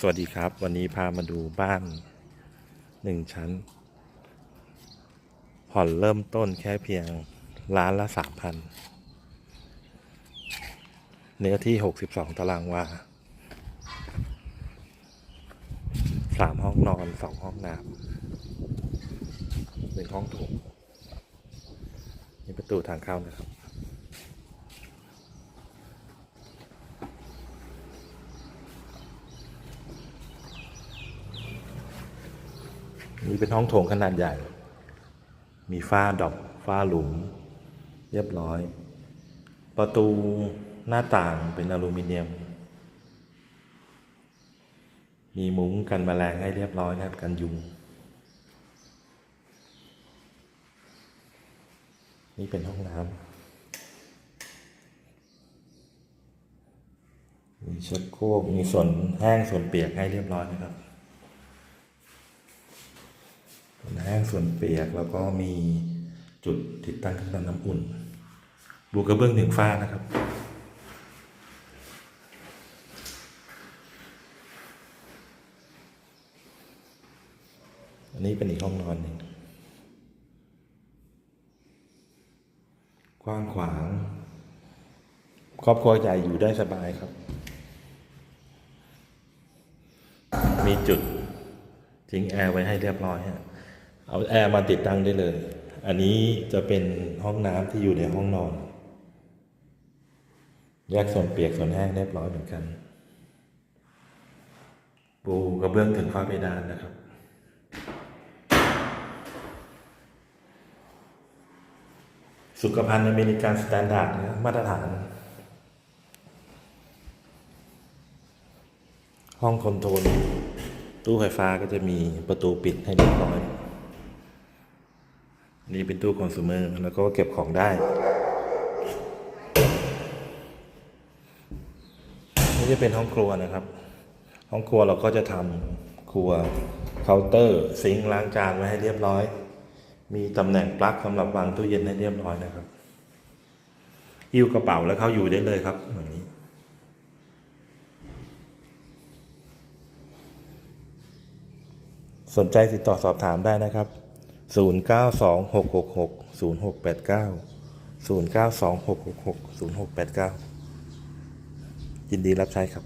สวัสดีครับ วันนี้พามาดูบ้านหนึ่งชั้น ผ่อนเริ่มต้นแค่เพียงล้านละสามพันเนื้อที่หกสิบสองตารางวาสามห้องนอนสองห้องน้ำหนึ่งห้องโถงนี่ประตูทางเข้านะครับ นี่เป็นห้องโถงขนาดใหญ่ มีฝ้าดอกฝ้าหลุม เรียบร้อย ประตูหน้าต่างเป็นอลูมิเนียม มีมุ้งกันแมลงให้เรียบร้อยนะครับกันยุง นี่เป็นห้องน้ำมีชักโครกมีส่วนแห้งส่วนเปียกให้เรียบร้อยนะครับ ส่ว นแห้งส่วนเปียกแล้วก็มีจุดติดตั้งเครื่องทำน้ำอุ่นบูกระเบื้องหนึ่งฝ้านะครับ อันนี้เป็นอีกห้องนอนหนึ่งกว้างขวาง ครอบครัวใหญ่อยู่ได้สบายครับ มีจุดทิ้งแอร์ไว้ให้เรียบร้อยฮะ เอาแอร์มาติดตั้งได้เลย อันนี้จะเป็นห้องน้ำที่อยู่ในห้องนอน แยกส่วนเปียกส่วนแห้งเรียบร้อยเหมือนกัน ปูกระเบื้องถึงฝ้าเพดานนะครับสุขภัณฑ์อเมริกันสแตนดาร์ดมาตรฐาน ห้องคอนโทรลตู้ไฟฟ้าก็จะมีประตูปิดให้เรียบร้อย นี่เป็นตู้คอน sumer แล้วก็เก็บของได้นี่จะเป็นห้องครัวนะครับ ห้องครัวเราก็จะทำครัวเคาน์เตอร์ซิงค์ล้างจานไว้ให้เรียบร้อย มีตำแหน่งปลั๊กสำหรับวางตู้เย็นให้เรียบร้อยนะครับหิ้วกระเป๋าแล้วเข้าอยู่ได้เลยครับแบบนี้สนใจติดต่อสอบถามได้นะครับ 0926660689 0926660689 ยินดีรับใช้ครับ